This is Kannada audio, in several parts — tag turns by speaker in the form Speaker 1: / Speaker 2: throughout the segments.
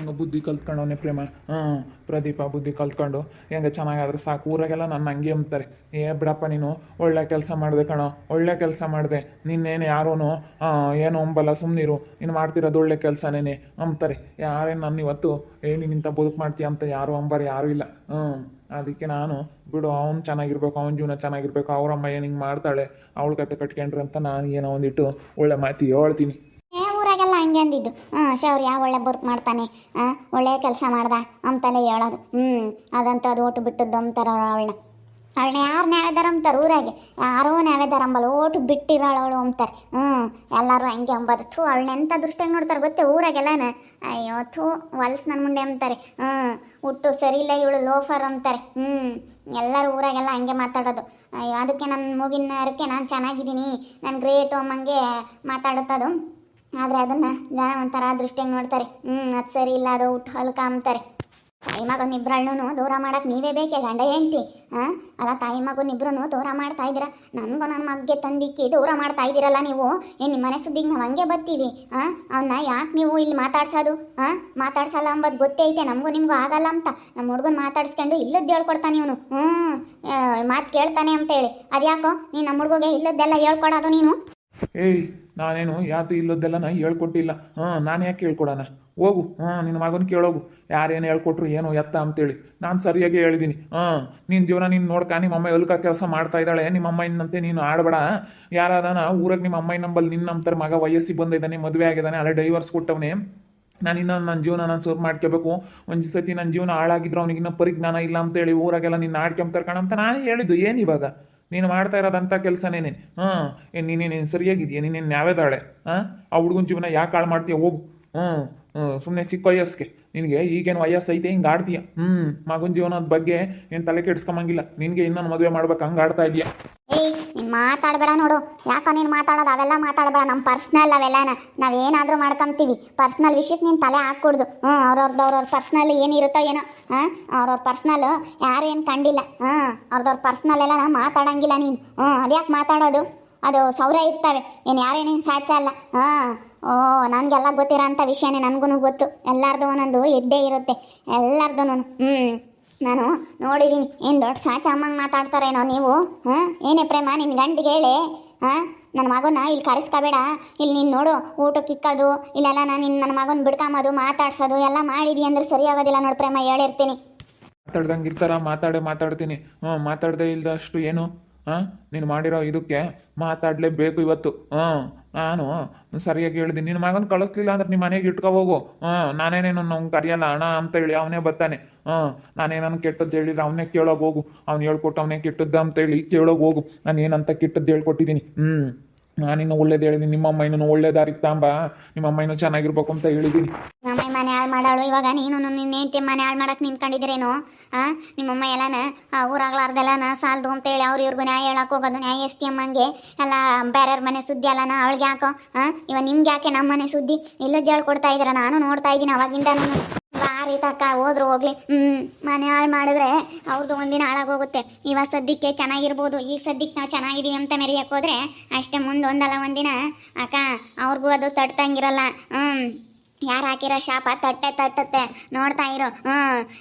Speaker 1: ಹೆಂಗೆ ಬುದ್ಧಿ ಕಲ್ತ್ಕೊಂಡವನೆ ಪ್ರೇಮ? ಹ್ಞೂ ಪ್ರದೀಪ ಬುದ್ಧಿ ಕಲ್ತ್ಕೊಂಡು ಹೆಂಗೆ ಚೆನ್ನಾಗಾದ್ರೆ ಸಾಕು. ಊರಾಗೆಲ್ಲ ನನ್ನ ಹಂಗೆ ಅಂತಾರೆ ಏ ಬಿಡಪ್ಪ ನೀನು, ಒಳ್ಳೆ ಕೆಲಸ ಮಾಡಿದೆ ಕಣೋ, ಒಳ್ಳೆ ಕೆಲಸ ಮಾಡಿದೆ. ನಿನ್ನೇನು ಯಾರೂ ಏನು ಅಂಬಲ್ಲ ಸುಮ್ಮನಿರು ನೀನು ಮಾಡ್ತಿರೋದು ಒಳ್ಳೆ ಕೆಲಸನೇನೆ ಅಂತಾರೆ ಯಾರೇನು ನಾನು ಇವತ್ತು, ಏ ಬದುಕು ಮಾಡ್ತೀಯ ಅಂತ ಯಾರು ಅಂಬಾರ ಯಾರೂ ಇಲ್ಲ. ಹ್ಞೂ ಅದಕ್ಕೆ ನಾನು, ಬಿಡು, ಅವ್ನು ಚೆನ್ನಾಗಿರ್ಬೇಕು, ಅವ್ನ ಜೀವನ ಚೆನ್ನಾಗಿರ್ಬೇಕು ಅವ್ರಮ್ಮ ಏನು ಹಿಂಗೆ ಮಾಡ್ತಾಳೆ, ಅವಳ ಕತೆ ಕಟ್ಕೊಂಡ್ರೆ ಅಂತ ನಾನು ಏನೋ ಒಂದಿಟ್ಟು ಒಳ್ಳೆ ಮಾತಿ ಹೇಳ್ತೀನಿ.
Speaker 2: ಹಂಗೆ ಅಂದಿದ್ದು. ಹಾಂ ಶೌರ್ಯ ಒಳ್ಳೆ ಬುರ್ಕ್ ಮಾಡ್ತಾನೆ? ಹಾಂ ಒಳ್ಳೆ ಕೆಲಸ ಮಾಡ್ದ? ಅಂತಾನೆ ಹೇಳೋದು. ಹ್ಞೂ ಅದಂತ ಅದು ಓಟು ಬಿಟ್ಟದ್ದು ಅಂತಾರ ಅವಳನ್ನ. ಅವಳನ್ನ ಯಾರು ನಾವೇದಾರ ಅಂತಾರೆ ಊರಾಗೆ? ಯಾರೋ ನಾವೇದಾರ ಅಂಬಲ್ಲ ಓಟು ಬಿಟ್ಟಿರೋಳು ಅವಳು ಅಂತಾರೆ ಹ್ಞೂ ಎಲ್ಲರೂ ಹಂಗೆ ಅಂಬೋದು. ಥೂ, ಅವಳನ್ನ ಎಂಥ ದೃಷ್ಟಿಯಾಗಿ ನೋಡ್ತಾರೆ ಗೊತ್ತೇ ಊರಾಗೆಲ್ಲನ? ಅಯ್ಯೋ, ಥೂ ಹೊಲ್ಸ್ ನನ್ನ ಮುಂದೆ ಅಂತಾರೆ ಹ್ಞೂ ಹುಟ್ಟು ಸರಿ ಇಲ್ಲ ಇವಳು ಲೋಫರ್ ಅಂತಾರೆ ಹ್ಞೂ ಎಲ್ಲರೂ ಊರಾಗೆಲ್ಲ ಹಂಗೆ ಮಾತಾಡೋದು. ಅಯ್ಯೋ, ಅದಕ್ಕೆ ನನ್ನ ಮೂಗಿನ ಅರಕ್ಕೆ ನಾನು ಚೆನ್ನಾಗಿದ್ದೀನಿ. ನಾನು ಗ್ರೇಟು ಅಮ್ಮಂಗೆ ಮಾತಾಡುತ್ತದು ಆದರೆ ಅದನ್ನು ಜನ ಒಂಥರ ದೃಷ್ಟಿಯಾಗಿ ನೋಡ್ತಾರೆ. ಹ್ಞೂ ಅದು ಸರಿ ಇಲ್ಲ, ಅದು ಹುಟ್ಟು ಹಲ್ಕ ಅಂತಾರೆ ತಾಯಿ ಮಗನ ಇಬ್ಬರಳ್ಳೂ ದೂರ ಮಾಡಕ್ಕೆ ನೀವೇ ಬೇಕೇ ಗಂಡ ಹೆಂಡ್ತಿ? ಹಾಂ ಅಲ್ಲ, ತಾಯಿ ಮಗನ ಇಬ್ಬರೂ ದೂರ ಮಾಡ್ತಾ ಇದ್ದೀರಾ? ನನಗೂ ನನ್ನ ಮಗ್ಗೆ ತಂದಿಕ್ಕಿ ದೂರ ಮಾಡ್ತಾ ಇದ್ದೀರಲ್ಲ ನೀವು? ಏನು ನಿಮ್ಮ ಮನೆ ಸುದ್ದಿಗೆ ನಾವು ಹಂಗೆ ಬರ್ತೀವಿ. ಹಾಂ ಅವನ್ನ ಯಾಕೆ ನೀವು ಇಲ್ಲಿ ಮಾತಾಡ್ಸೋದು? ಹಾಂ ಮಾತಾಡ್ಸಲ್ಲ ಅಂಬೋದು ಗೊತ್ತೇ ಐತೆ, ನಮಗೂ ನಿಮಗೂ ಆಗಲ್ಲ ಅಂತ. ನಮ್ಮ ಹುಡುಗನ ಮಾತಾಡ್ಸ್ಕೊಂಡು ಇಲ್ಲದ್ದು ಹೇಳ್ಕೊಡ್ತಾನೆ ಇವನು. ಹ್ಞೂ ಮಾತು ಕೇಳ್ತಾನೆ ಅಂತೇಳಿ. ಅದ್ಯಾಕೋ, ನೀನು ನಮ್ಮ ಹುಡುಗಗೆ ಇಲ್ಲದ್ದೆಲ್ಲ ಹೇಳ್ಕೊಡೋದು ನೀನು?
Speaker 1: ನಾನೇನು ಯಾತು ಇಲ್ಲದ್ದೆಲ್ಲ ನಾ ಹೇಳ್ಕೊಟ್ಟಿಲ್ಲ. ಹಾಂ, ನಾನು ಯಾಕೆ ಹೇಳ್ಕೊಡೋಣ? ಹೋಗು. ಹಾಂ ನಿನ್ನ ಮಗನ ಕೇಳೋಗು. ಯಾರೇನು ಹೇಳ್ಕೊಟ್ರು ಏನು ಎತ್ತ ಅಂತೇಳಿ. ನಾನು ಸರಿಯಾಗಿ ಹೇಳಿದ್ದೀನಿ ಹಾಂ ನಿನ್ನ ಜೀವನ ನೀನು ನೋಡ್ಕ. ನಿಮ್ಮ ಅಮ್ಮ ಎಲ್ಕ ಕೆಲಸ ಮಾಡ್ತಾ ಇದ್ದಾಳೆ. ನಿಮ್ಮ ಇನ್ನಂತೆ ನೀನು ಆಡಬೇಡ. ಯಾರಾದಾನ ಊರಾಗ ನಿಮ್ಮ ಅಮ್ಮ ನಂಬಲ್ಲಿ ನಿನ್ನ ನಂಬ್ತಾರೆ. ಮಗ ವಯಸ್ಸಿಗೆ ಬಂದಿದ್ದಾನೆ, ಮದುವೆ ಆಗಿದ್ದಾನೆ ಅಲ್ಲೇ ಡೈವರ್ಸ್ ಕೊಟ್ಟವನೇ. ನಾನು ಇನ್ನೊಂದು ನನ್ನ ಜೀವನ ನಾನು ಸರ್ವ್ ಮಾಡ್ಕೋಬೇಕು. ಒಂದು ಸತಿ ನನ್ನ ಜೀವನ ಹಾಳಾಗಿದ್ರು ಅವ್ನಿಗೆ ಇನ್ನೂ ಪರಿಜ್ಞಾನ ಇಲ್ಲ ಅಂತೇಳಿ ಊರಾಗೆಲ್ಲ ನಿನ್ನ ಆಡ್ಕೊಂಬ್ತಾರೆ ಕಣ ಅಂತ ನಾನು ಹೇಳಿದ್ದು. ಏನು ಇವಾಗ? ನೀನು ಮಾಡ್ತಾ ಇರೋದಂಥ ಕೆಲಸನೇನೆ. ಹಾಂ ಏನು ನೀನೇನು ಸರಿಯಾಗಿದೆಯಾ ನೀನೇನು ಯಾವ್ದಾಳೆ ಹಾಂ ಆ ಹುಡುಗನ ಜೀವನ ಯಾಕೆ ಹಾಳು ಮಾಡ್ತೀಯ? ಹೋಗು. ಹ್ಞೂ ಸುಮ್ಮನೆ ಚಿಕ್ಕ ವಯಸ್ಸಿಗೆ. ನಿನಗೆ ಈಗೇನು ವಯಸ್ಸು ಐತೆ, ಹಿಂಗೆ ಆಡ್ತೀಯ? ಹ್ಞೂ ಮಗನ ಜೀವನದ ಬಗ್ಗೆ ಏನು ತಲೆ ಕೆಡಿಸ್ಕೊಂಬಂಗಿಲ್ಲ. ನಿನಗೆ ಇನ್ನೊಂದು ಮದುವೆ ಮಾಡ್ಬೇಕು, ಹಂಗೆ ಆಡ್ತಾ ಇದೆಯಾ?
Speaker 2: ನೀನು ಮಾತಾಡಬೇಡ ನೋಡು. ಯಾಕೋ ನೀನು ಮಾತಾಡೋದು? ಅವೆಲ್ಲ ಮಾತಾಡಬೇಡ. ನಮ್ಮ ಪರ್ಸ್ನಲ್ ಅವೆಲ್ಲನ. ನಾವೇನಾದರೂ ಮಾಡ್ಕೊಂತೀವಿ ಪರ್ಸ್ನಲ್ ವಿಷಯಕ್ಕೆ ನೀನು ತಲೆ ಹಾಕ್ಕೊಡ್ದು. ಹ್ಞೂ ಅವ್ರವ್ರದ್ದು ಅವ್ರವ್ರ ಪರ್ಸ್ನಲ್ ಏನಿರುತ್ತೋ ಏನೋ. ಹಾಂ ಅವ್ರವ್ರ ಪರ್ಸ್ನಲ್ ಯಾರೇನು ಕಂಡಿಲ್ಲ. ಹಾಂ ಅವ್ರದವ್ರ ಪರ್ಸ್ನಲ್ ಎಲ್ಲ ಮಾತಾಡಂಗಿಲ್ಲ ನೀನು. ಹ್ಞೂ ಅದ್ಯಾಕೆ ಮಾತಾಡೋದು? ಅದು ಸೌರ ಇರ್ತವೆ. ಏನು ಯಾರೇನೇನು ಸಾಚ ಅಲ್ಲ. ಹಾಂ ಓ, ನನಗೆಲ್ಲ ಗೊತ್ತಿರೋ ಅಂಥ ವಿಷಯನೇ ನನಗೂ ಗೊತ್ತು. ಎಲ್ಲರದು ಒಂದೊಂದು ಇದ್ದೇ ಇರುತ್ತೆ. ಎಲ್ಲರದು ಹ್ಞೂ ನಾನು ನೋಡಿದ್ದೀನಿ ಏನು ದೊಡ್ಡ ಸಾಚ ಅಮ್ಮಂಗೆ ಮಾತಾಡ್ತಾರೇನೋ ನೀವು? ಹಾಂ? ಏನೇ ಪ್ರೇಮ ನಿನ್ನ ಗಂಡಿಗೆ ಹೇಳಿ. ಹಾಂ? ನನ್ನ ಮಗನ ಇಲ್ಲಿ ಕರೆಸ್ಕೋಬೇಡ. ಇಲ್ಲಿ ನೀನು ನೋಡು, ಊಟಕ್ಕೆ ಇಕ್ಕೋದು ಇಲ್ಲೆಲ್ಲ ನಾನು ನಿನ್ನ ನನ್ನ ಮಗನ ಬಿಡ್ಕೊಂಬೋದು, ಮಾತಾಡ್ಸೋದು, ಎಲ್ಲ ಮಾಡಿದಿ ಅಂದ್ರೆ ಸರಿ ಆಗೋದಿಲ್ಲ ನೋಡು ಪ್ರೇಮ, ಹೇಳಿರ್ತೀನಿ.
Speaker 1: ಮಾತಾಡ್ದಂಗೆ ಇರ್ತಾರ, ಮಾತಾಡೇ ಮಾತಾಡ್ತೀನಿ. ಹ್ಞೂ ಮಾತಾಡದೆ ಇಲ್ದಷ್ಟು ಏನು? ಹಾಂ? ನೀನು ಮಾಡಿರೋ ಇದಕ್ಕೆ ಮಾತಾಡಲೇಬೇಕು ಇವತ್ತು. ಹಾಂ? ನಾನು ಸರಿಯಾಗಿ ಹೇಳಿದೆ ನಿನ್ನ ಮಗನ ಕಳಿಸ್ಲಿಲ್ಲ ಅಂದ್ರೆ ನಿಮ್ಮ ಮನೆಗೆ ಇಟ್ಕೊ ಹೋಗು. ಹಾಂ ನಾನೇನೇನು ನಂಗೆ ಕರೆಯಲ್ಲ ಅಣ್ಣ ಅಂತ ಹೇಳಿ ಅವನೇ ಬರ್ತಾನೆ. ಹಾಂ ನಾನೇನನ್ನು ಕೆಟ್ಟದ್ದು ಹೇಳಿದ್ರೆ ಅವನೇ ಕೇಳೋಗಿ ಹೋಗು. ಅವ್ನು ಹೇಳ್ಕೊಟ್ಟು ಅವನೇ ಅಂತ ಹೇಳಿ ಕೇಳೋಗಿ ಹೋಗು. ನಾನು ಏನಂತ ಕೆಟ್ಟದ್ದು ಹೇಳ್ಕೊಟ್ಟಿದ್ದೀನಿ. ಹ್ಞೂ ನಾನಿನ್ನು ಒಳ್ಳೇದು ಹೇಳಿದ್ದೀನಿ ನಿಮ್ಮಮ್ಮ ಇನ್ನೂ ಒಳ್ಳೆ ದಾರಿಗೆ ತಾಂಬ. ನಿಮ್ಮಮ್ಮ ಇನ್ನೂ ಚೆನ್ನಾಗಿರ್ಬೇಕು ಅಂತ ಹೇಳಿದ್ದೀನಿ
Speaker 2: ನಮ್ಮ ಮಾಡೋಳು. ಇವಾಗ ನೀನು ನಿನ್ನ ಹೆಂಡತಿ ಮನೆ ಹಾಳು ಮಾಡಕ್ಕೆ ನಿಂತ್ಕೊಂಡಿದ್ರೇನು ಹಾಂ ನಿಮ್ಮಮ್ಮ ಎಲ್ಲನ ಊರಾಗ್ಲಾರ್ದೆಲ್ಲನ ಸಾಲದು ಅಂತೇಳಿ ಅವ್ರು ಇವ್ರಿಗೂ ನ್ಯಾಯ ಹೇಳಕ್ ಹೋಗೋದು ನ್ಯಾಯ ಎಸ್ತಿ ಅಮ್ಮಂಗೆ ಎಲ್ಲ ಬೇರೆಯವ್ರ ಮನೆ ಸುದ್ದಿ ಅಲ್ಲನ ಅವಳಿಗೆ ಯಾಕೋ ಹಾಂ ಇವಾಗ ನಿಮ್ಗೆ ಯಾಕೆ ನಮ್ಮ ಮನೆ ಸುದ್ದಿ? ಇಲ್ಲದ್ದು ಹೇಳ್ಕೊಡ್ತಾ ಇದ್ರ ನಾನು ನೋಡ್ತಾ ಇದ್ದೀನಿ ಅವಾಗಿಂದ ನಾನು. ಬಾರಿ ತಕ್ಕ ಹೋದ್ರು, ಹೋಗ್ಲಿ. ಹ್ಮ್, ಮನೆ ಹಾಳು ಮಾಡಿದ್ರೆ ಅವ್ರದ್ದು ಒಂದಿನ ಹಾಳಾಗೋಗುತ್ತೆ ಇವಾಗ ಸದ್ಯಕ್ಕೆ ಚೆನ್ನಾಗಿರ್ಬೋದು. ಈಗ ಸದ್ಯಕ್ಕೆ ನಾವು ಚೆನ್ನಾಗಿದ್ದೀವಿ ಅಂತ ಮೆರೆಯಕ್ಕೆ ಹೋದ್ರೆ ಅಷ್ಟೇ ಮುಂದೆ ಒಂದಲ್ಲ ಒಂದಿನ. ಅಕ್ಕ, ಅವ್ರಿಗೂ ಅದು ತಟ್ಟಂಗಿರಲ್ಲ ಹ್ಞೂ ಯಾರು ಹಾಕಿರೋ ಶಾಪ ತಟ್ಟೆ ತಟ್ಟುತ್ತೆ. ನೋಡ್ತಾ ಇರು. ಹ್ಞೂ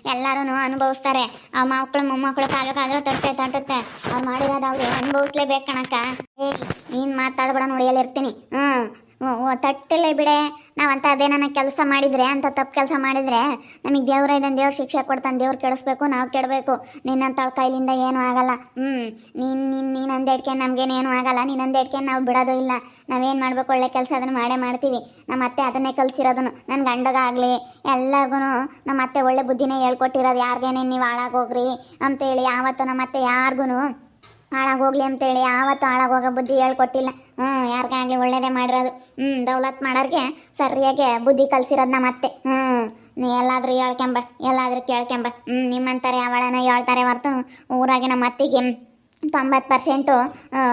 Speaker 2: ಎಲ್ಲರೂ ಅನುಭವಿಸ್ತಾರೆ. ಆ ಮಕ್ಕಳು ಮೊಮ್ಮಕ್ಕಳು ಕಾಲಕ್ಕಾದ್ರೂ ತಟ್ಟೆ ತಟ್ಟುತ್ತೆ. ಅವ್ರು ಮಾಡಿರೋದು ಅವ್ರು ಅನುಭವಿಸ್ಲೇಬೇಕು ಕಣಕ್ಕ. ಏ ನೀನು ಮಾತಾಡ್ಬೇಡ ನೋಡಿ ಹೇಳಿರ್ತೀನಿ ಹ್ಞೂ ತಟ್ಟಲೇ ಬಿಡೆ. ನಾವಂತ ಅದೇನ ಕೆಲಸ ಮಾಡಿದ್ರೆ, ಅಂತ ತಪ್ಪು ಕೆಲಸ ಮಾಡಿದ್ರೆ, ನಮಗೆ ದೇವ್ರ ಇದನ್ನು ದೇವ್ರ ಶಿಕ್ಷೆ ಕೊಡ್ತಾನೆ, ದೇವ್ರು ಕೆಡಿಸ್ಬೇಕು, ನಾವು ಕೆಡಬೇಕು. ನಿನ್ನಂತಳ ಕೈಲಿಂದ ಏನೂ ಆಗಲ್ಲ. ಹ್ಞೂ ನೀನು ನೀನು ನೀನು ಅಂದೇಡ್ಕೆ ನಮಗೇನೇನು ಆಗಲ್ಲ. ನೀನು ಅಂದೇಡ್ಕೆ ನಾವು ಬಿಡೋದು ಇಲ್ಲ. ನಾವೇನು ಮಾಡಬೇಕು, ಒಳ್ಳೆ ಕೆಲಸ ಅದನ್ನು ಮಾಡೇ ಮಾಡ್ತೀವಿ. ನಮ್ಮ ಅತ್ತೆ ಅದನ್ನೇ ಕಲಿಸಿರೋದನ್ನು ನನ್ನ ಗಂಡಗಾಗಲಿ ಎಲ್ಲರಿಗೂ ನಮ್ಮ ಅತ್ತೆ ಒಳ್ಳೆ ಬುದ್ಧಿನೇ ಹೇಳ್ಕೊಟ್ಟಿರೋದು. ಯಾರಿಗೇನೇನು ನೀವು ಹಾಳಾಗೋಗ್ರಿ ಅಂತೇಳಿ, ಯಾವತ್ತು ನಮ್ಮ ಅತ್ತೆ ಯಾರಿಗೂ ಹಾಳಾಗೋಗ್ಲಿ ಅಂತೇಳಿ, ಯಾವತ್ತೂ ಹಾಳಾಗೋಗೋ ಬುದ್ಧಿ ಹೇಳ್ಕೊಟ್ಟಿಲ್ಲ. ಹ್ಞೂ ಯಾರಿಗಾಗಲಿ ಒಳ್ಳೇದೇ ಮಾಡಿರೋದು. ಹ್ಞೂ ದೌಲತ್ ಮಾಡೋರಿಗೆ ಸರಿಯಾಗಿ ಬುದ್ಧಿ ಕಲಿಸಿರೋದ್ನ ಮತ್ತೆ. ಹ್ಞೂ ನೀ ಎಲ್ಲಾದರೂ ಹೇಳ್ಕೊಂಬ, ಎಲ್ಲಾದರೂ ಕೇಳ್ಕೊಂಬ. ಹ್ಞೂ ನಿಮ್ಮಂತಾರೆ ಅವಳನ ಹೇಳ್ತಾರೆ ಹೊರ್ತು, ಊರಾಗೆ ನಮ್ಮ ಅತ್ತಿಗೆ ತೊಂಬತ್ತು ಪರ್ಸೆಂಟು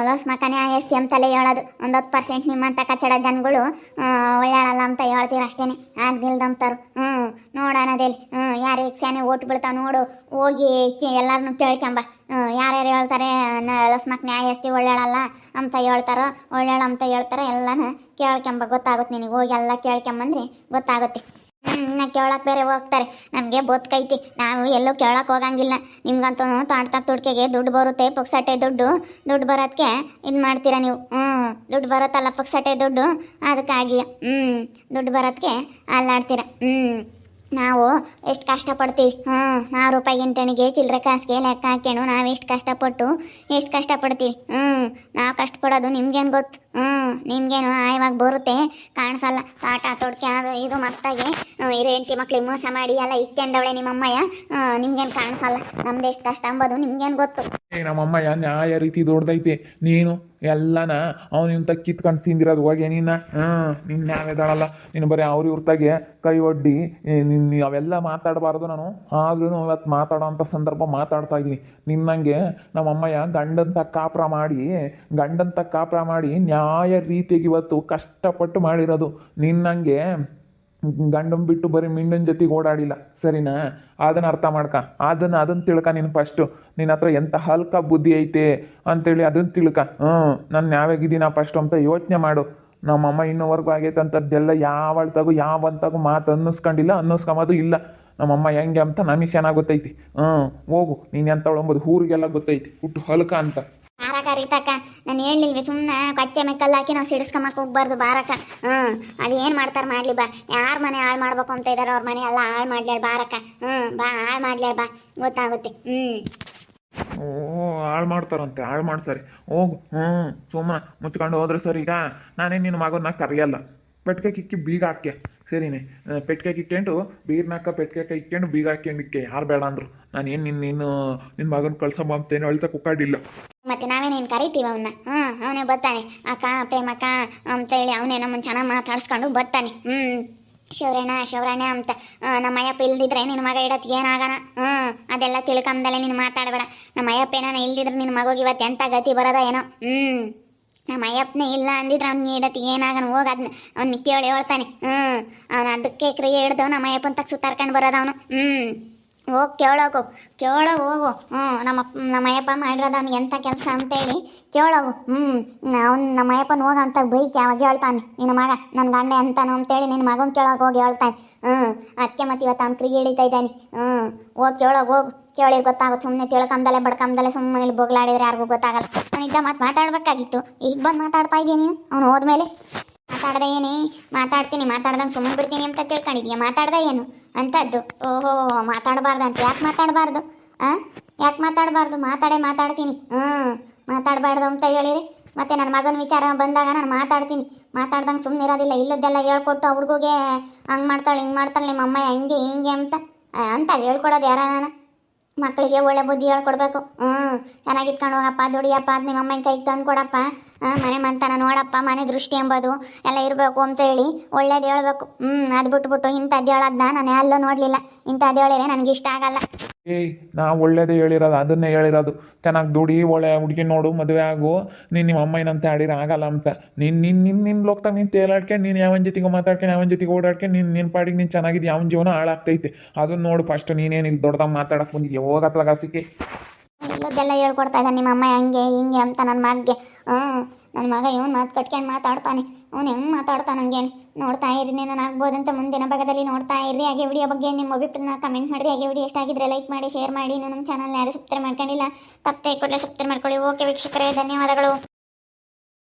Speaker 2: ಲಸ್ ಮಕ್ಕನೇ ಆಯಸ್ತಿ ತಲೆ ಹೇಳೋದು. ಒಂದು ಹತ್ತು ಪರ್ಸೆಂಟ್ ನಿಮ್ಮಂಥ ಕಚ್ಚಡ ಜನಗಳು ಒಳ್ಳೆಯಲ್ಲ ಅಂತ ಹೇಳ್ತೀರ ಅಷ್ಟೇ ಆಗ್ದಿಲ್ದಂತಾರು ಹ್ಞೂ ನೋಡೋಣದೇಲಿ ಹ್ಞೂ, ಯಾರು ಸ್ಯಾನೆ ಓಟ್ ಬೀಳ್ತಾವ ನೋಡು. ಹೋಗಿ ಎಲ್ಲರನ್ನೂ ಕೇಳ್ಕೊಂಬ. ಯಾರ್ಯಾರು ಹೇಳ್ತಾರೆ ಲಸ್ಮಕ್ ನ್ಯಾಯಸ್ತಿ ಒಳ್ಳೆಯಳಲ್ಲ ಅಂತ ಹೇಳ್ತಾರೋ, ಒಳ್ಳೆಯಳ ಅಂತ ಹೇಳ್ತಾರೆ ಎಲ್ಲನ ಕೇಳ್ಕೊಂಬ. ಗೊತ್ತಾಗುತ್ತೆ ನಿನಗೆ. ಹೋಗಿ ಎಲ್ಲ ಕೇಳ್ಕೊಂಬಂದ್ರೆ ಗೊತ್ತಾಗುತ್ತೆ. ಹ್ಞೂ ಕೇಳಕ್ಕೆ ಬೇರೆ ಹೋಗ್ತಾರೆ. ನಮಗೆ ಬದುಕೈತಿ ನಾವು ಎಲ್ಲೂ ಕೇಳಕ್ಕೆ ಹೋಗಂಗಿಲ್ಲ. ನಿಮ್ಗಂತೂ ತಾಡ್ತಾ ತುಡ್ಕೆಗೆ ದುಡ್ಡು ಬರುತ್ತೆ. ಪುಕ್ಸಟ್ಟೆ ದುಡ್ಡು ದುಡ್ಡು ಬರೋದಕ್ಕೆ ಇದು ಮಾಡ್ತೀರಾ ನೀವು? ಹ್ಞೂ, ದುಡ್ಡು ಬರುತ್ತಲ್ಲ ಪುಕ್ಸಟ್ಟೆ ದುಡ್ಡು, ಅದಕ್ಕಾಗಿ. ಹ್ಞೂ ದುಡ್ಡು ಬರೋದಕ್ಕೆ ಅಲ್ಲಾಡ್ತೀರ. ಹ್ಞೂ ನಾವು ಎಷ್ಟು ಕಷ್ಟಪಡ್ತೀವಿ? ಹಾಂ ನಾವು ರೂಪಾಯಿ ಗಂಟೆಣಿಗೆ ಚಿಲ್ಲರೆ ಕಾಸಿಗೆ ಲೆಕ್ಕ ಹಾಕ್ಯಣು, ನಾವು ಎಷ್ಟು ಕಷ್ಟಪಟ್ಟು, ಎಷ್ಟು ಕಷ್ಟಪಡ್ತೀವಿ? ಹ್ಞೂ ನಾವು ಕಷ್ಟಪಡೋದು ನಿಮ್ಗೇನು ಗೊತ್ತು? ಹ್ಞೂ ನಿಮ್ಗೇನು ಆಯವಾಗಿ ಬರುತ್ತೆ? ಕಾಣಿಸಲ್ಲ. ತಾಟ ತೊಡ್ಕೆ, ಅದು ಇದು ಮಸ್ತಾಗಿ ಇರೋ ಹೆಂಡತಿ ಮಕ್ಳಿಗೆ ಮೋಸ ಮಾಡಿ ಎಲ್ಲ ಇಕ್ಕೊಂಡವಳೆ ನಿಮ್ಮಮ್ಮಯ್ಯ. ನಿಮ್ಗೇನು ಕಾಣಿಸಲ್ಲ. ನಮ್ದು ಎಷ್ಟು ಕಷ್ಟ ಅಂಬೋದು ನಿಮ್ಗೇನು ಗೊತ್ತು?
Speaker 1: ಏ ನಮ್ಮಮ್ಮಯ್ಯ ನ್ಯಾಯ ರೀತಿ ದೊಡ್ಡದೈತಿ. ನೀನು ಎಲ್ಲನ ಅವನಿಂತ ಕಿತ್ಕೊಂಡು ತಿಂದಿರೋದು. ಹೋಗಿ ನಿನ್ನ ಹಾಂ ನಿನ್ನ ನ್ಯಾಯದಾಳಲ್ಲ ನೀನು ಬರೀ ಅವ್ರ ಇವ್ರತಾಗೆ ಕೈ ಒಡ್ಡಿ ನಿನ್ನ ಅವೆಲ್ಲ ಮಾತಾಡಬಾರ್ದು ನಾನು. ಆದ್ರೂ ಇವತ್ತು ಮಾತಾಡೋ ಅಂಥ ಸಂದರ್ಭ ಮಾತಾಡ್ತಾ ಇದ್ದೀನಿ. ನಿನ್ನಂಗೆ ನಮ್ಮಮ್ಮಯ್ಯ ಗಂಡಂತ ಕಾಪ್ರ ಮಾಡಿ, ಗಂಡಂತ ಕಾಪ್ರ ಮಾಡಿ ನ್ಯಾಯ ರೀತಿಯಾಗಿ ಇವತ್ತು ಕಷ್ಟಪಟ್ಟು ಮಾಡಿರೋದು. ನಿನ್ನಂಗೆ ಗಂಡನ್ ಬಿಟ್ಟು ಬರೀ ಮಿಂಡನ್ ಜೊತೆಗೆ ಓಡಾಡಿಲ್ಲ. ಸರಿನಾ? ಅದನ್ನ ಅರ್ಥ ಮಾಡ್ಕ. ಅದನ್ನ ಅದನ್ನ ತಿಳ್ಕ ನೀನು ಫಸ್ಟು ನಿನ್ನ ಹತ್ರ ಎಂಥ ಹಲ್ಕ ಬುದ್ಧಿ ಐತೆ ಅಂತೇಳಿ ಅದನ್ನ ತಿಳ್ಕ. ಹ್ಞೂ, ನಾನು ಯಾವಾಗಿದ್ದೀನ ಫಸ್ಟ್ ಅಂತ ಯೋಚನೆ ಮಾಡು. ನಮ್ಮಮ್ಮ ಇನ್ನೂವರೆಗೂ ಆಗೈತೆ ಅಂತದ್ದೆಲ್ಲ ಯಾವಳ್ತಾಗೂ, ಯಾವಂತಾಗೂ ಮಾತು ಅನ್ನಿಸ್ಕೊಂಡಿಲ್ಲ, ಅನ್ನಿಸ್ಕೊಂಬೋದು ಇಲ್ಲ. ನಮ್ಮಮ್ಮ ಹೆಂಗೆ ಅಂತ ನಮಗೆ ಚೆನ್ನಾಗಿ ಗೊತ್ತೈತಿ. ಹ್ಞೂ, ಹೋಗು, ನೀನು ಎಂಥವಳು ಅಂಬೋದು ಊರಿಗೆಲ್ಲ ಗೊತ್ತೈತಿ. ಹುಟ್ಟು ಹಲ್ಕ ಅಂತ.
Speaker 2: ಬಾರಕ ರೀತಕ್ಕ ನಾನು ಹೇಳಿಲ್ವಿ ಸುಮ್ಮನೆ ಕಚ್ಚೆ ಹಾಕಿ ನಾವು ಸಿಡಿಸ್ಕೊಂಬಕ್ಕೆ ಹೋಗ್ಬಾರ್ದು ಬಾರಕ ಹ್ಞೂ ಅದು ಏನು ಮಾಡ್ತಾರೆ ಮಾಡಲಿ ಬಾ. ಯಾರ ಮನೆ ಹಾಳು ಮಾಡ್ಬೇಕು ಅಂತ ಇದ್ದಾರೆ ಅವ್ರ ಮನೆ ಎಲ್ಲ ಹಾಳು ಮಾಡ್ಲೇಳ ಬಾರಕ ಹ್ಞೂ ಬಾ, ಹಾಳು ಮಾಡ್ಲೇಳ ಬಾ. ಗೊತ್ತಾಗುತ್ತೆ. ಹ್ಞೂ
Speaker 1: ಓ, ಹಾಳು ಮಾಡ್ತಾರಂತೆ, ಹಾಳು ಮಾಡ್ತಾರೆ. ಹೋಗು ಹ್ಞೂ ಸುಮ್ಮನೆ ಮುಚ್ಕೊಂಡು ಹೋದ್ರೆ ಸರಿ ಈಗ. ನಾನೇನು ನಿನ್ನ ಮಗನ ಕರೆಯಲ್ಲ. ಪೆಟ್ಕೆ ಕಿಕ್ಕಿ ಬೀಗ ಹಾಕ್ಯ. ಸರಿನೇ. ಆ, ಇಟ್ಕೊಂಡು ಬೀರ್ನಾಕ ಪೆಟ್ಕೆ ಇಟ್ಕೊಂಡು ಬೀಗ ಹಾಕೊಂಡಿಕ್ಕೆ ಯಾರು ಬೇಡ ಅಂದ್ರು. ನಾನು ಏನು ನಿನ್ನ ನೀನು ನಿನ್ನ ಮಗನ ಕಳ್ಸಮ್ಮ ಅಂತೇನು ಅಳ್ತಾ ಕುಕ್ಕಾಡಿಲ್ಲ.
Speaker 2: ಮತ್ತೆ ನಾವೇನೇನು ಕರಿತೀವಿ ಅವನ್ನ ಹ್ಞೂ ಅವನೇ ಬರ್ತಾನೆ. ಅಕ್ಕ ಪ್ರೇಮಕ್ಕ ಅಂತೇಳಿ ಅವನೇ ನಮ್ಮನ್ನು ಚೆನ್ನಾಗಿ ಮಾತಾಡ್ಸ್ಕೊಂಡು ಬರ್ತಾನೆ. ಹ್ಞೂ ಶಿವರಣ್ಣ ಶಿವರಣ್ಣ ಅಂತ. ನಮ್ಮ ಅಯ್ಯಪ್ಪ ಇಲ್ದಿದ್ರೆ ನಿನ್ನ ಮಗ ಇಡತ್ ಏನಾಗಣ ಹ್ಞೂ ಅದೆಲ್ಲ ತಿಳ್ಕೊಂಬದಲ್ಲೇ ನೀನು ಮಾತಾಡಬೇಡ. ನಮ್ಮ ಅಯ್ಯಪ್ಪ ಏನಾನ ಇಲ್ದಿದ್ರೆ ನಿನ್ನ ಮಗೋಗಿ ಇವತ್ತು ಎಂಥ ಗತಿ ಬರೋದ ಏನೋ? ಹ್ಞೂ ನಮ್ಮ ಅಯ್ಯಪ್ಪನೇ ಇಲ್ಲ ಅಂದಿದ್ರೆ ಅವ್ನಿಗೆ ಇಡತ್ತಿಗೆ ಏನಾಗನ ಹೋಗ ಅದನ್ನ ಅವ್ನು ಕೇಳಿ ಹೇಳ್ತಾನೆ. ಹ್ಞೂ ಅವನು ಅದಕ್ಕೆ ಕ್ರಿಯೆ ಹಿಡ್ದು ನಮ್ಮ ಅಯ್ಯಪ್ಪನ ತಕ್ಕ ಸುತ್ತಾರ್ಕೊಂಡು ಬರೋದ ಅವನು. ಹ್ಞೂ ಹೋಗಿ ಕೇಳೋಕು ಕೇಳೋಕ್ ಹೋಗು ಹ್ಞೂ ನಮ್ಮ ನಮ್ಮ ಅಯ್ಯಪ್ಪ ಮಾಡಿರೋದು ಅವ್ನಿಗೆ ಎಂಥ ಕೆಲಸ ಅಂತೇಳಿ ಕೇಳೋಗು ಹ್ಞೂ ಅವ್ನು ನಮ್ಮ ಅಯ್ಯಪ್ಪನ ಹೋಗ ಅಂತ ಬೈಕ್ ಯಾವಾಗ ಹೇಳ್ತಾನೆ? ನಿನ್ನ ಮಗ ನನ್ನ ಗಂಡ ಅಂತ ಅಂತೇಳಿ ನಿನ್ನ ಮಗನ ಕೇಳೋಕೆ ಹೋಗಿ ಹೇಳ್ತಾನೆ. ಹ್ಞೂ ಅದಕ್ಕೆ ಮತ್ತೆ ಇವತ್ತು ಅವ್ನು ಕ್ರಿಯೆ ಹಿಡಿತಾ ಇದ್ದಾನೆ. ಹ್ಞೂ ಹೋಗಿ ಕೇಳೋಗಿ ಹೋಗು. ಕೇಳಿ ಗೊತ್ತಾಗುತ್ತೆ ಸುಮ್ಮನೆ ತಿಳ್ಕೊಂಬದಲೆ ಬಡ್ಕೊಂಬದಲೆ ಸುಮ್ಮನೆ ಬೊಗ್ಲಾಡಿದ್ರೆ ಯಾರಿಗೂ ಗೊತ್ತಾಗಲ್ಲ. ಅವನಿದ್ದ ಮತ್ತೆ ಮಾತಾಡ್ಬೇಕಾಗಿತ್ತು. ಈಗ ಬಂದು ಮಾತಾಡ್ತಾ ಇದ್ದೀನಿ ನೀನು? ಅವ್ನು ಹೋದ್ಮೇಲೆ? ಮಾತಾಡ್ದೆ ಏನೇ? ಮಾತಾಡ್ತೀನಿ, ಮಾತಾಡ್ದಂಗೆ ಸುಮ್ಮನೆ ಬಿಡ್ತೀನಿ ಅಂತ ತಿಳ್ಕೊಂಡಿದ್ಯಾ? ಮಾತಾಡ್ದೆ ಏನು? ಅಂತದ್ದು. ಓಹೋ, ಮಾತಾಡಬಾರ್ದು ಅಂತ. ಯಾಕೆ ಮಾತಾಡಬಾರ್ದು? ಹಾಂ ಯಾಕೆ ಮಾತಾಡಬಾರ್ದು? ಮಾತಾಡೇ ಮಾತಾಡ್ತೀನಿ. ಹ್ಞೂ ಮಾತಾಡಬಾರ್ದು ಅಂತ ಹೇಳಿರಿ. ಮತ್ತು ನನ್ನ ಮಗನ ವಿಚಾರ ಬಂದಾಗ ನಾನು ಮಾತಾಡ್ತೀನಿ. ಮಾತಾಡ್ದಂಗೆ ಸುಮ್ಮನೆ ಇರೋದಿಲ್ಲ. ಇಲ್ಲದ್ದೆಲ್ಲ ಹೇಳ್ಕೊಟ್ಟು ಹುಡುಗಿಗೆ ಹಂಗೆ ಮಾಡ್ತಾಳೆ, ಹಿಂಗೆ ಮಾಡ್ತಾಳೆ ನಿಮ್ಮ ಅಮ್ಮ ಹೆಂಗೆ, ಹಿಂಗೆ ಅಂತ. ಅಂತ ಹೇಳ್ಕೊಡೋದು ಯಾರ ನಾನು? ಮಕ್ಕಳಿಗೆ ಒಳ್ಳೆ ಬುದ್ಧಿ ಹೇಳ್ಕೊಡ್ಬೇಕು. ಹ್ಞೂ ಚೆನ್ನಾಗಿ ಇಟ್ಕೊಂಡು ಹೋಗಪ್ಪ ದುಡಿಯಪ್ಪ, ಅದು ನಿಮ್ಮ ಅಮ್ಮನ ಕೈಗೆ ತಂದು ಕೊಡಪ್ಪ ಮನೆ ಮಂತನ ನೋಡಪ್ಪ, ಮನೆ ದೃಷ್ಟಿ ಎಂಬುದು ಎಲ್ಲ ಇರಬೇಕು ಅಂತ ಹೇಳಿ ಒಳ್ಳೇದು ಹೇಳ್ಬೇಕು. ಹ್ಞೂ, ಅದು ಬಿಟ್ಬಿಟ್ಟು ಇಂಥದ್ದು ಹೇಳೋದನ್ನ ನಾನು ಎಲ್ಲೂ ನೋಡಲಿಲ್ಲ. ಇಂಥದ್ದು ಹೇಳಿದ್ರೆ ನನಗೆ ಇಷ್ಟ ಆಗಲ್ಲ.
Speaker 1: ಏಯ್, ನಾ ಒಳ್ಳೇದೇ ಹೇಳಿರೋದು, ಅದನ್ನೇ ಹೇಳಿರೋದು. ಚೆನ್ನಾಗಿ ದುಡಿ, ಒಳ್ಳೆ ಹುಡುಗಿ ನೋಡು, ಮದುವೆ ಆಗು. ನೀನು ನಿಮ್ಮ ಅಮ್ಮನಂತೆ ಆಡಿರ ಆಗಲ್ಲ ಅಂತ. ನೀನು ನಿನ್ನ ನಿನ್ನ ನಿನ್ನ ಲೋಕದಾಗ ನೀನು ತೇಲಾಡ್ಕೊಂಡು, ನೀನು ಯಾವನ ಜೊತೆಗೆ ಮಾತಾಡ್ಕೊಂಡು, ಯಾವನ ಜೊತೆಗೆ ಓಡಾಡ್ಕೊಂಡು, ನೀನು ನಿನ್ನ ಪಾಡಿಗೆ ನೀನು ಚೆನ್ನಾಗಿದ್ದು, ಯಾವನ ಜೀವನ ಹಾಳಾಗ್ತೈತೆ. ಅದನ್ನ ನೋಡು ಫಸ್ಟ್ ನೀನೇನು ಇಲ್ಲಿ ದೊಡ್ಡದಾಗ ಮಾತಾಡಕ್ಕೆ ಬಂದಿದ್ಯಾ? ಹೋಗತ್ಲಾಗ ಸಿಕ್ಕಿ
Speaker 2: ಇಲ್ಲದೆಲ್ಲ ಹೇಳ್ಕೊಡ್ತಾ ಇದ್ದಾನೆ ನಿಮ್ಮ ಅಮ್ಮ ಹಂಗೆ, ಹಿಂಗೆ ಅಂತ ನನ್ನ ಮಗ್ಗೆ ಹ್ಞೂ ನನ್ನ ಮಗ ಇವನು ಮಾತು ಕಟ್ಕೊಂಡು ಮಾತಾಡ್ತಾನೆ. ಅವ್ನು ಹೆಂಗೆ ಮಾತಾಡ್ತಾನೆ ಹಂಗೇನೆ ನೋಡ್ತಾ ಇರಿ, ನಾನು ಆಗ್ಬೋದಂತ ಮುಂದಿನ ಭಾಗದಲ್ಲಿ ನೋಡ್ತಾ ಇರಿ. ಹಾಗೆ ವಿಡಿಯೋ ಬಗ್ಗೆ ನಿಮ್ಮ ಅಭಿಪ್ರಾಯನ ಕಮೆಂಟ್ ಮಾಡಿರಿ. ಹಾಗೆ ವಿಡಿಯೋ ಎಷ್ಟಾಗಿದ್ರೆ ಲೈಕ್ ಮಾಡಿ ಶೇರ್ ಮಾಡಿ. ನಮ್ಮ ಚಾನಲ್ ಯಾರು ಸಬ್ಸ್ಕ್ರೈಬ್ ಮಾಡ್ಕೊಂಡಿಲ್ಲ, ತಪ್ಪದೆ ಕೂಡಲೇ ಸಬ್ಸ್ಕ್ರೈಬ್ ಮಾಡ್ಕೊಳ್ಳಿ. ಓಕೆ ವೀಕ್ಷಕರೇ, ಧನ್ಯವಾದಗಳು.